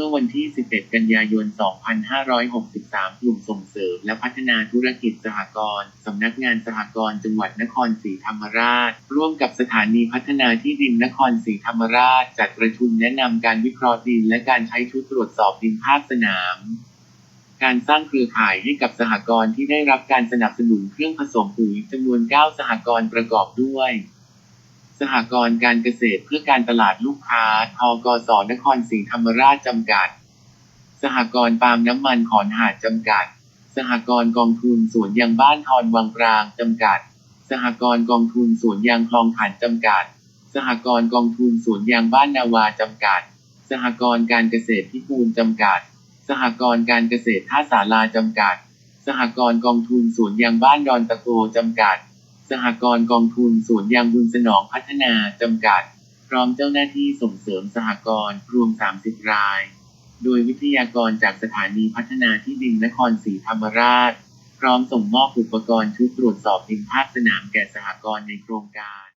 มื่อวันที่ 11 กันยายน 2563 กลุ่มส่งเสริมและพัฒนาธุรกิจสหกรณ์สำนักงานสหกรณ์จังหวัดนครศรีธรรมราช ร่วมกับสถานีพัฒนาที่ดินนครศรีธรรมราช จัดประชุมแนะนำการวิเคราะห์ดินและการใช้ชุดตรวจสอบดินภาคสนามการสร้างเครือข่ายให้กับสหกรณ์ที่ได้รับการสนับสนุนเครื่องผสมปุ๋ยจำนวน 9 สหกรณ์ประกอบด้วย สหกรณ์การเกษตรเพื่อการตลาดลูกค้า ทกสนครศรีธรรมราชจำกัด สหกรณ์ปาล์มน้ำมันขอนหาดจำกัด สหกรณ์กองทุนสวนยางบ้านทอนวังปรางจำกัด สหกรณ์กองทุนสวนยางคลองขันจำกัด สหกรณ์กองทุนสวนยางบ้านนาวาจำกัด สหกรณ์การเกษตรพิบูลจำกัด สหกรณ์การเกษตรท่าสาราจำกัด สหกรณ์กองทุนสวนยางบ้านดอนตะโกจำกัด สหกรณ์กองทุนสวนยางบุญสนองพัฒนาจำกัด พร้อมเจ้าหน้าที่ส่งเสริมสหกรณ์รวม 30 ราย โดยวิทยากรจากสถานีพัฒนาที่ดินนครศรีธรรมราช พร้อมส่งมอบอุปกรณ์ชุดตรวจสอบดินภาคสนามแก่สหกรณ์ในโครงการ